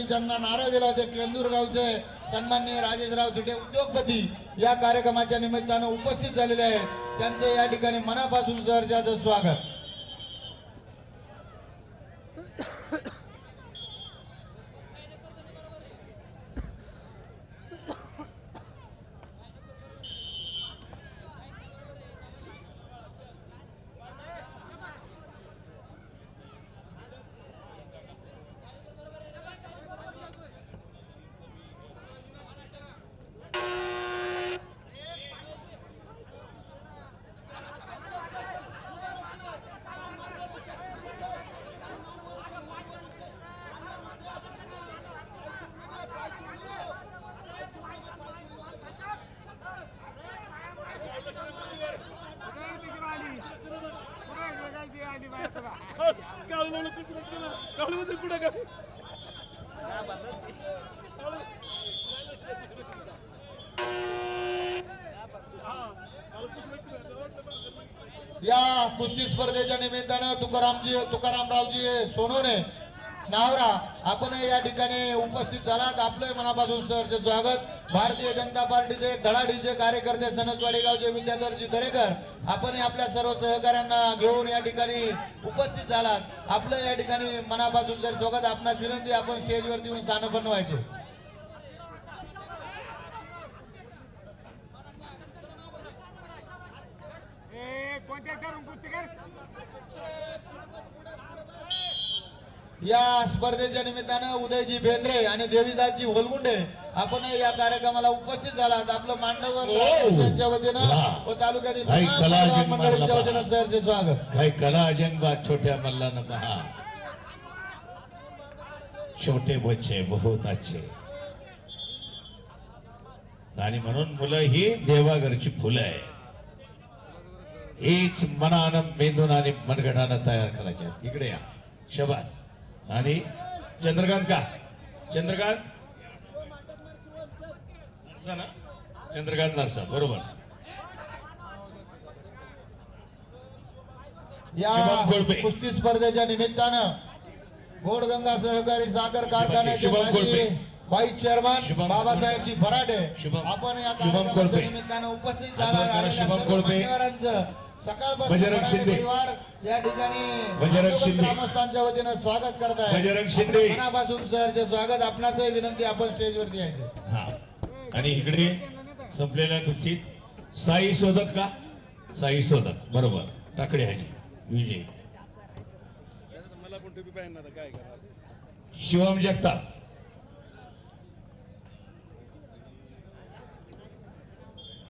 आणि ज्यांना नारळ दिला होते केंदूर गावचे सन्माननीय राजेशराव तुटे उद्योगपती या कार्यक्रमाच्या निमित्तानं उपस्थित झालेले आहेत. त्यांचं या ठिकाणी मनापासून सहर्षाचं स्वागत. या कुस्ती स्पर्धेच्या निमित्तानं तुकारामजी तुकारामरावजी सोनवणे नावरा आपण या ठिकाणी उपस्थित झालात. आपलं मनापासून सरचे स्वागत. भारतीय जनता पार्टीचे धडाडीचे कार्यकर्ते सनसवाडी गावचे विद्याधरजी दरेकर आपण आपल्या सर्व सहकाऱ्यांना घेऊन या ठिकाणी उपस्थित झालात. आपलं या ठिकाणी मनापासून जर स्वागत आपणास विनंती आपण स्टेजवरती येऊन स्थान बनवायचे या स्पर्धेच्या निमित्तानं उदयजी बेंद्रे आणि देवीदासजी होलगुंडे आपण या कार्यक्रमाला उपस्थित झालात आपलं मांडवर यांच्या वतीनं व तालुक्यातील मंडळींच्या वतीनं सहर्ष स्वागत. काही कला अजंबा छोट्या मल्लानं पहा. छोटे बच्चे बहुत अच्छे. आणि म्हणून मुलं ही देवाघरची फुलं आहे हीच मनानं मेंदून आणि मनगटानं तयार करायच्या. इकडे या. शबास. आणि चंद्रकांत का चंद्रकांत नरसा ना चंद्रकांत नरसा बरोबर या. कुस्ती स्पर्धेच्या निमित्तानं गोडगंगा सहकारी साखर कारखान्याचे. व्हाईस चेअरमन बाबासाहेबजी शुभम- आपण या शुभम. निमित्तानं उपस्थित झाला शुभम कोळपे. बजरंग शिंदे. परिवार या ठिकाणी बजरंग आंदोलन शिंदे. ग्रामस्थांच्या वतीनं स्वागत करत आहे बजरंग शिंदे. मनापासून सहर्ष स्वागत आपणाचंही विनंती आपण स्टेजवरती यायचे. हा. आणि इकडे संपलेल्या कुस्तीत साई शोधक का? साई शोधक. बरोबर. टाकडे हाजी. विजय. मला पण टोपी पाहिजे ना आता काय करा शिवम जगताप.